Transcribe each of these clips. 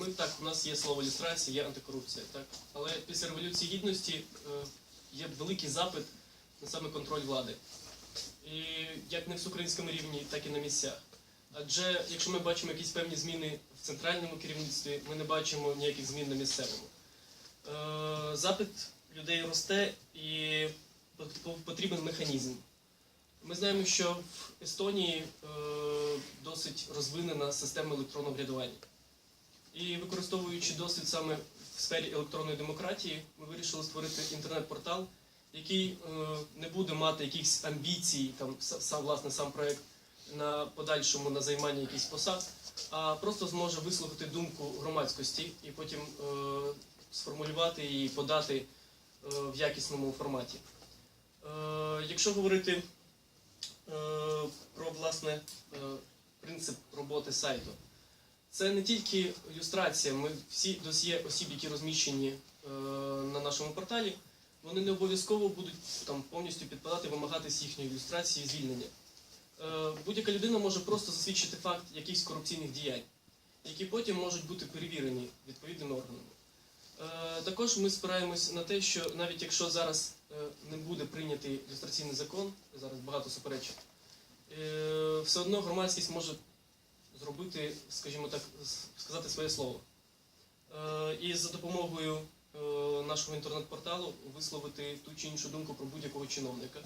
ми так, у нас є слово люстрація, є антикорупція, так? Але після Революції Гідності е, є великий запит на саме контроль влади. І як не в всеукраїнському рівні, так і на місцях. Адже якщо ми бачимо якісь певні зміни в центральному керівництві, ми не бачимо ніяких змін на місцевому. Е, Запит людей росте і потрібен механізм. Ми знаємо, що в Естонії е, досить розвинена система електронного врядування. І використовуючи досвід саме в сфері електронної демократії, ми вирішили створити інтернет-портал, який е, не буде мати якихось амбіцій, там сам власне сам проект на подальшому на займання якихось посад, а просто зможе вислухати думку громадськості і потім е, сформулювати і подати е, в якісному форматі. Якщо говорити про власне принцип роботи сайту, це не тільки ілюстрація. Ми всі досьє осіб, які розміщені е, на нашому порталі, вони не обов'язково будуть там повністю підпадати, вимагатись їхньої ілюстрації звільнення. Е, будь-яка людина може просто засвідчити факт якихось корупційних діянь, які потім можуть бути перевірені відповідними органами. Е, також ми спираємось на те, що навіть якщо зараз не буде прийнятий ілюстраційний закон, зараз багато суперечок, все одно громадськість може зробити, скажімо так, сказати своє слово. Е, І за допомогою е, нашого інтернет-порталу висловити ту чи іншу думку про будь-якого чиновника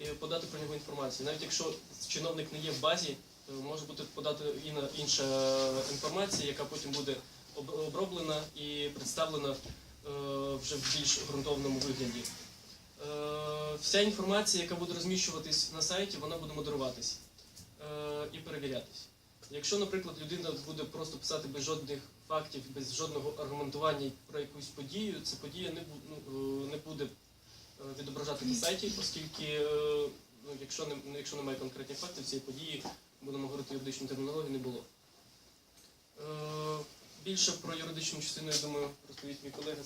і подати про нього інформацію. Навіть якщо чиновник не є в базі, то може бути подати інша інформація, яка потім буде оброблена і представлена е, вже в більш ґрунтовному вигляді. Вся інформація, яка буде розміщуватись на сайті, вона буде модеруватись і перевірятись. Якщо, наприклад, людина буде просто писати без жодних фактів, без жодного аргументування про якусь подію, ця подія не, ну, е, не буде е, відображати на сайті, оскільки, е, ну, якщо, не, ну, якщо немає конкретних фактів, цієї події, будемо говорити юридичну термінологію, не було. Більше про юридичну частину, я думаю, розповість мій колега